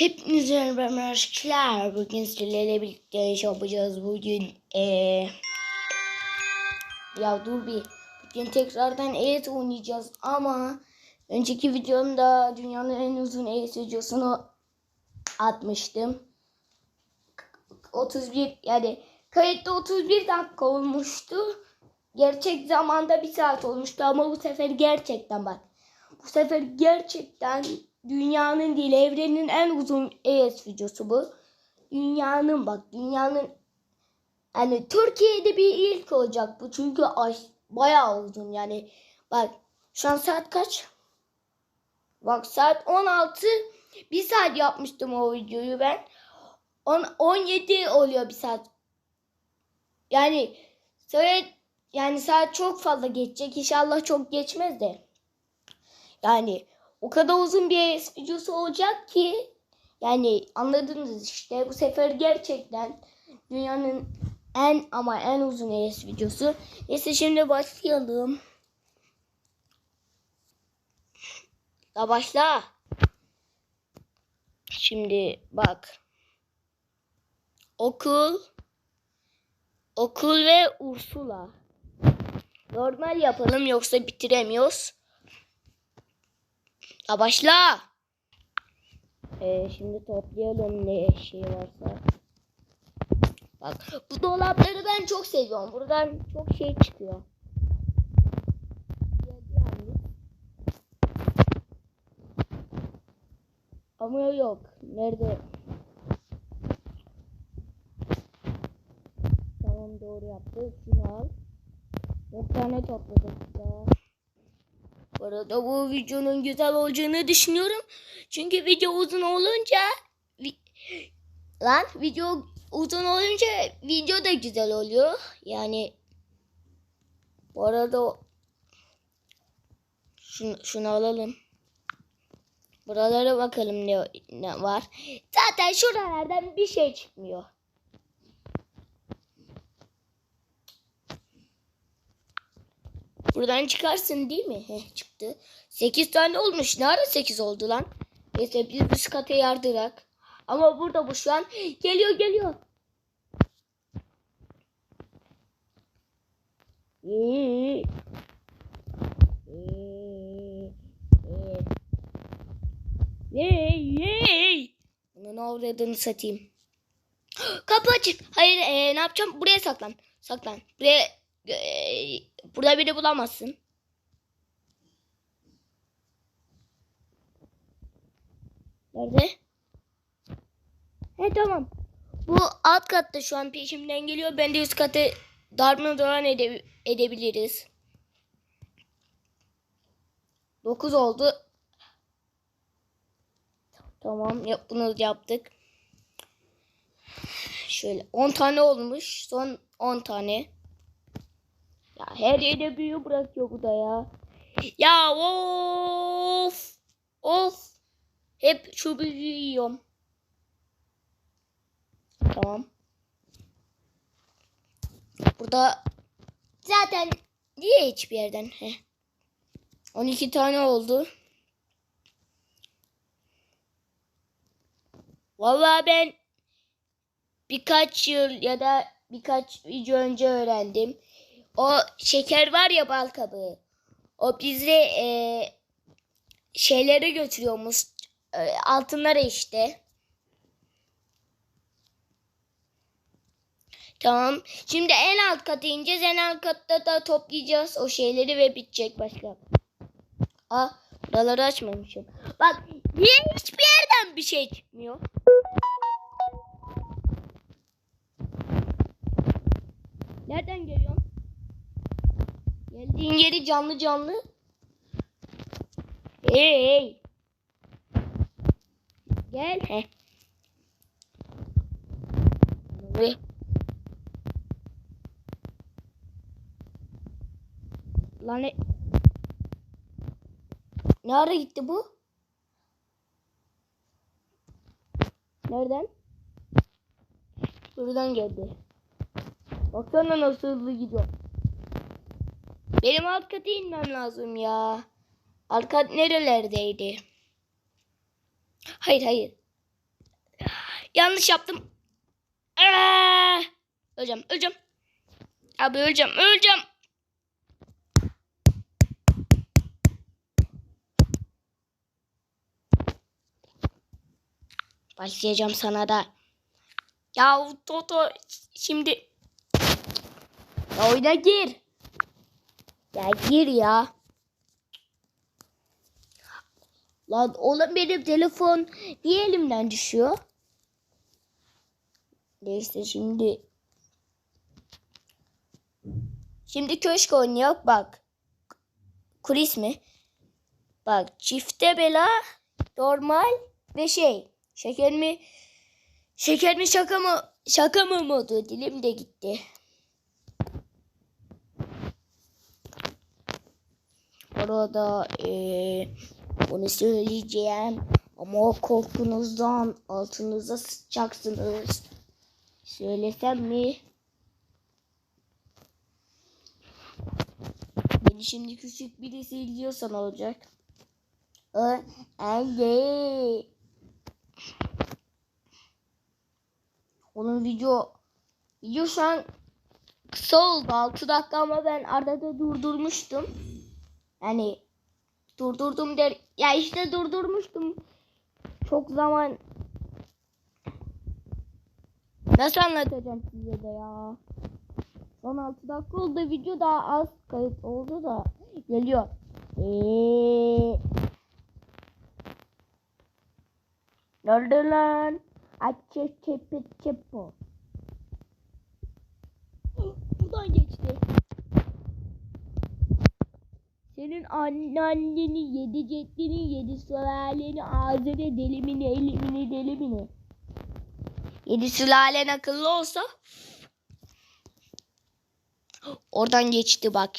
Hepinize merhaba arkadaşlar. Bugün sizlerle birlikte iş yapacağız. Bugün eee ya dur bir. Bugün tekrardan EYT oynayacağız ama önceki videomda dünyanın en uzun EYT videosunu atmıştım. 31 yani kayıtta 31 dakika olmuştu. Gerçek zamanda bir saat olmuştu ama bu sefer gerçekten bak. Bu sefer gerçekten dünyanın değil evrenin en uzun ES videosu bu. Dünyanın bak dünyanın yani Türkiye'de bir ilk olacak bu çünkü ay, bayağı uzun yani. Bak şu an saat kaç? Bak saat 16 bir saat yapmıştım o videoyu ben. 10, 17 oluyor bir saat. Yani saat yani saat çok fazla geçecek. İnşallah çok geçmez de. Yani o kadar uzun bir AS videosu olacak ki yani anladınız işte bu sefer gerçekten dünyanın en ama en uzun AS videosu. Neyse şimdi başlayalım. Da başla. Şimdi bak. Okul. Okul ve Ursula. Normal yapalım yoksa bitiremiyoruz. Ha başla. Ee, şimdi toplayalım ne şey varsa. Bak bu dolapları ben çok seviyorum. Buradan çok şey çıkıyor. Ama yok. Nerede? Tamam doğru yaptık. Şunu al. Dört tane topladık daha. Bu arada bu videonun güzel olacağını düşünüyorum. Çünkü video uzun olunca vi- lan video uzun olunca video da güzel oluyor. Yani bu arada şunu, şunu alalım. Buralara bakalım ne, ne var. Zaten şuralardan bir şey çıkmıyor. Buradan çıkarsın değil mi? Heh, çıktı. 8 tane olmuş. Ne ara 8 oldu lan? Neyse biz üst kata yardırak. Ama burada bu şu an. Geliyor geliyor. İyi. Bunun avradını satayım. Kapı açık. Hayır ee, ne yapacağım? Buraya saklan. Saklan. Buraya burada beni bulamazsın. Nerede? He tamam. Bu alt katta şu an peşimden geliyor. Ben de üst kata darmadağın ede edebiliriz. 9 oldu. Tamam yap bunu yaptık. Şöyle 10 tane olmuş. Son 10 tane. Ya her yere büyü bırakıyor bu da ya. Ya of. Of. Hep şu büyüyü yiyorum. Tamam. Burada zaten niye hiçbir yerden? Heh. 12 tane oldu. Vallahi ben birkaç yıl ya da birkaç video önce öğrendim. O şeker var ya bal kabağı. O bizi e, şeylere götürüyormuş. E, altınlara işte. Tamam. Şimdi en alt kata ineceğiz. En alt katta da toplayacağız o şeyleri ve bitecek başka. Aa, buraları açmamışım. Bak niye hiçbir yerden bir şey çıkmıyor? Nereden geliyorsun? Geldiğin yeri canlı canlı. Hey hey. Gel. Heh. Buraya. Lan ne? Ne ara gitti bu? Nereden? Buradan geldi. Baksana nasıl hızlı gidiyor. Benim alt kata inmem lazım ya. Alt kat nerelerdeydi? Hayır hayır. Yanlış yaptım. Aa! Öleceğim, öleceğim. Abi öleceğim, öleceğim. Başlayacağım sana da. Ya Toto şimdi ya oyuna gir. Ya gir ya. Lan oğlum benim telefon niye elimden düşüyor? Neyse şimdi. Şimdi köşk oynuyor bak. Kuris mi? Bak çifte bela normal ve şey. Şeker mi? Şeker mi şaka mı? Şaka mı modu? Dilim de gitti. Orada eee bunu söyleyeceğim. Ama korkunuzdan altınıza sıçacaksınız. Söylesem mi? Beni şimdi küçük birisi izliyorsan olacak. Anne. Onun video video şu an kısa oldu 6 dakika ama ben arada durdurmuştum. Yani durdurdum der ya işte durdurmuştum. Çok zaman Nasıl anlatacağım size de ya? 16 dakika oldu video daha az kayıt oldu da geliyor. Eee Nerede lan? Açı çepi çepo. Buradan geçti. Senin anneanneni yedi ceddini yedi sülaleni ağzını delimini elimini delimini. Yedi sülalen akıllı olsa oradan geçti bak.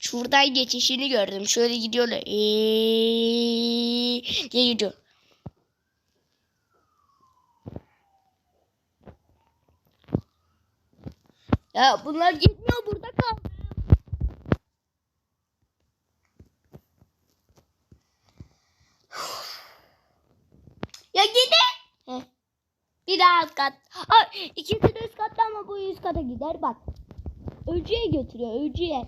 Şuradan geçişini gördüm. Şöyle gidiyorlar. Eee diye gidiyor. Ya bunlar gitmiyor burada kal. Ya gidin. Heh. Bir daha alt kat. Ay, ikisi de üst katta ama bu üst kata gider bak. Ölüye götürüyor ölüye.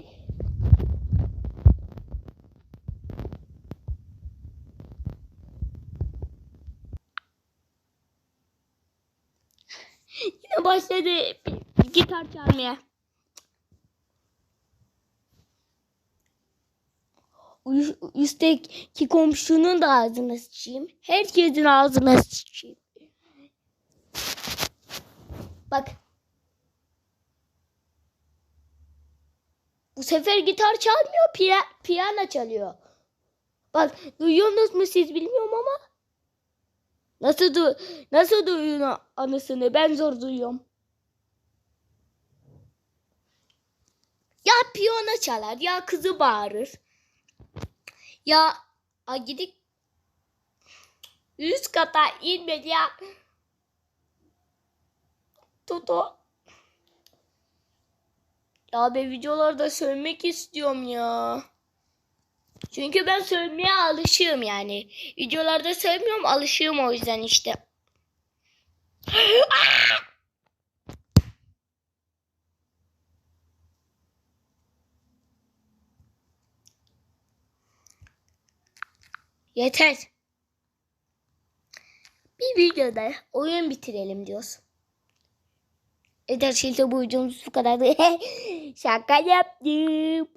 Yine başladı gitar çalmaya. Üst- Üstteki komşunun da ağzına sıçayım. Herkesin ağzına sıçayım. Bak. Bu sefer gitar çalmıyor, piya- piyano çalıyor. Bak, duyuyorsunuz mu siz bilmiyorum ama. Nasıl du nasıl duyuyorsun anısını? Ben zor duyuyorum. Ya piyano çalar ya kızı bağırır. Ya a gidip üst kata inmedi ya. Toto. Ya ben videolarda söylemek istiyorum ya. Çünkü ben söylemeye alışığım yani. Videolarda söylemiyorum alışığım o yüzden işte. Yeter. Bir videoda oyun bitirelim diyoruz. Yeter şimdi bu videomuz bu kadardı. Şaka yaptım.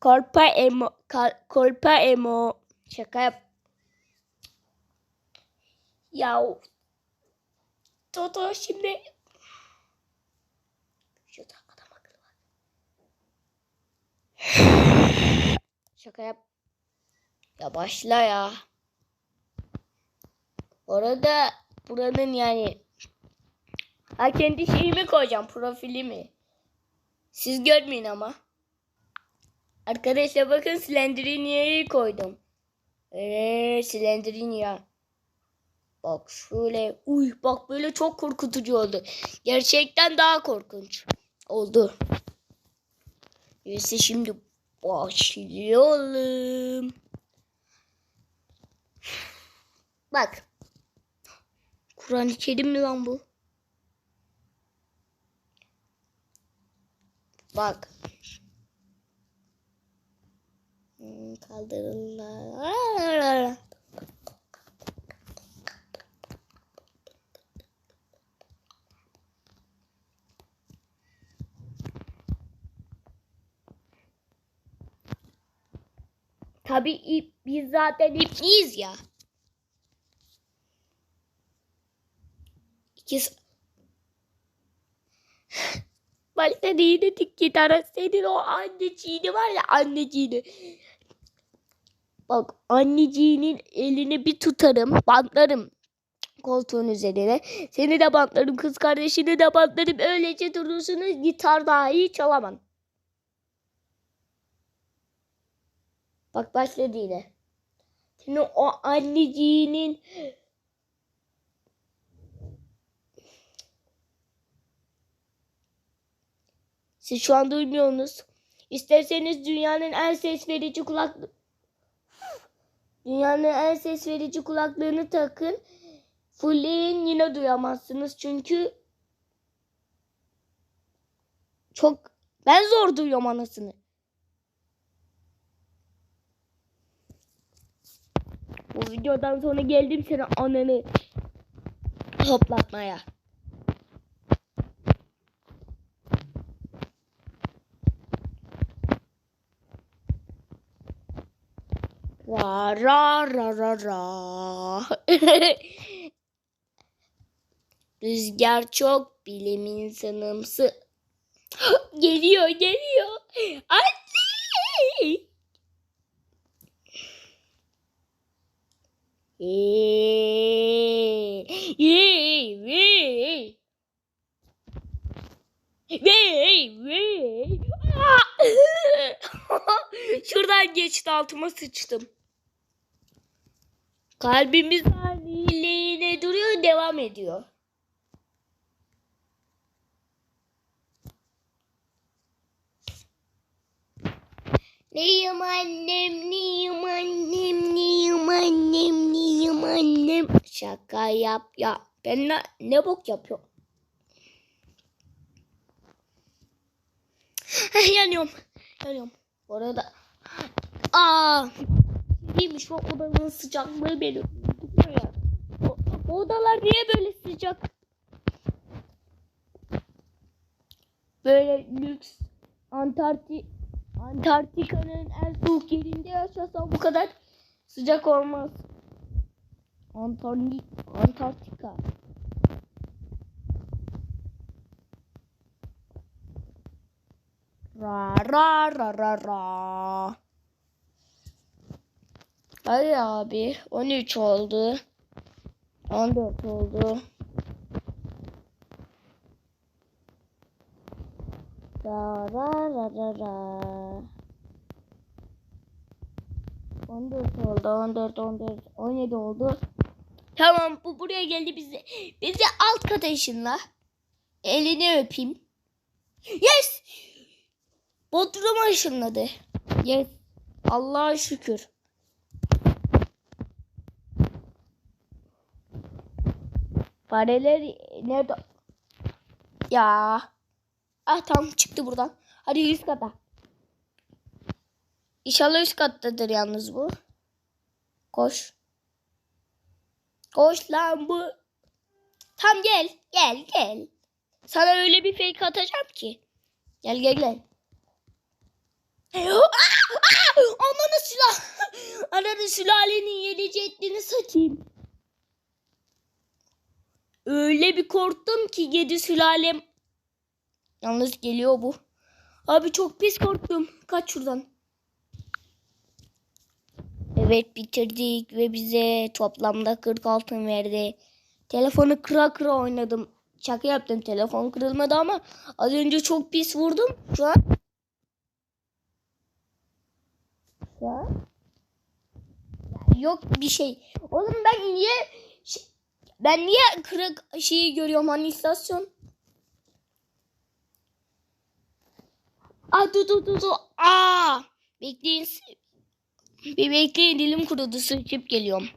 Kolpa emo. kolpa emo. Şaka yap. Ya. Toto şimdi. Şurada adam akıllı var. Şaka yap. Ya başla ya. Orada buranın yani ha kendi şeyimi koyacağım profilimi. Siz görmeyin ama. Arkadaşlar bakın Slendrinia'yı koydum. Eee Slendrinia. Bak şöyle uy bak böyle çok korkutucu oldu. Gerçekten daha korkunç oldu. Neyse şimdi başlayalım. Bak. Kur'an-ı Kerim mi lan bu? Bak. Hmm, Kaldırırlar. Tabii ip, biz zaten ipliyiz ya. İkiz... Başta değil dedik gitara senin o anneciğini var ya anneciğini. Bak anneciğinin elini bir tutarım bantlarım koltuğun üzerine. Seni de bantlarım kız kardeşini de bantlarım. Öylece durursunuz gitar dahi çalamam. Bak başladı yine. Senin o anneciğinin Siz şu an duymuyorsunuz. İsterseniz dünyanın en ses verici kulak Dünyanın en ses verici kulaklığını takın. Fullleyin yine duyamazsınız çünkü çok ben zor duyuyorum anasını. Bu videodan sonra geldim sana ananı toplatmaya. Ra ra ra ra ra. Rüzgar çok bilim insanımsı. geliyor geliyor. Anne. Hey. Hey, hey. Şuradan geçti altıma sıçtım. Kalbimiz haliyle duruyor devam ediyor. Neyim annem, neyim annem, neyim annem, neyim annem. Şaka yap ya. Ben ne, ne bok yapıyorum? yanıyorum. Yanıyorum. Bu arada. Aa. Değilmiş o odanın sıcaklığı beni ya. O odalar niye böyle sıcak? Böyle lüks Antarktik Antarktika'nın en soğuk yerinde yaşasam bu kadar sıcak olmaz. Antarktik Antarktika. Ra ra ra ra ra. Hadi abi 13 oldu. 14 oldu. Ra ra ra ra ra. 14 oldu. 14 14 17 oldu. Tamam bu buraya geldi bize. Bizi alt kata ışınla. Elini öpeyim. Yes! Bodrum'a ışınladı. Yes. Allah'a şükür. Fareler nerede? Ya. Ah tamam çıktı buradan. Hadi üst kata. İnşallah üst kattadır yalnız bu. Koş. Koş lan bu. Tam gel. Gel gel. Sana öyle bir fake atacağım ki. Gel gel gel. Ananı silah. Ananı sülalenin yedi ceddini satayım. Öyle bir korktum ki yedi sülalem. Yalnız geliyor bu. Abi çok pis korktum. Kaç şuradan. Evet bitirdik ve bize toplamda 40 altın verdi. Telefonu kıra kıra oynadım. Şaka yaptım telefon kırılmadı ama az önce çok pis vurdum. Şu an an yok bir şey. Oğlum ben niye şey- ben niye kırık şeyi görüyorum hani istasyon? Aa dur dur dur dur. Aa bekleyin. Bir bekleyin dilim kurudu sıçıp geliyorum.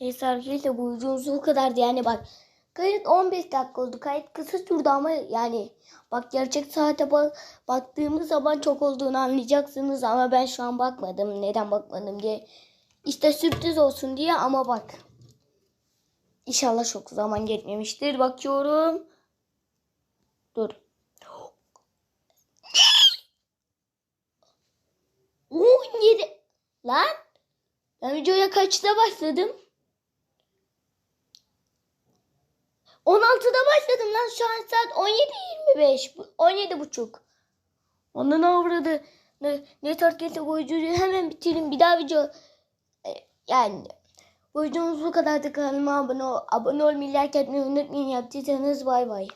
Neyse arkadaşlar bu videomuz bu kadardı yani bak. Kayıt 15 dakika oldu. Kayıt kısa sürdü ama yani bak gerçek saate bak, baktığımız zaman çok olduğunu anlayacaksınız ama ben şu an bakmadım. Neden bakmadım diye. İşte sürpriz olsun diye ama bak. İnşallah çok zaman geçmemiştir. Bakıyorum. Dur. 17 lan ben videoya kaçta başladım? 16'da başladım lan şu an saat 17.25 Bu- 17 buçuk. Onun avradı. Ne, ne tarkete bu videoyu hemen bitirin bir daha video e, yani bu videomuz bu kadardı kanalıma abone ol, abone olmayı like etmeyi unutmayın yaptıysanız bay bay.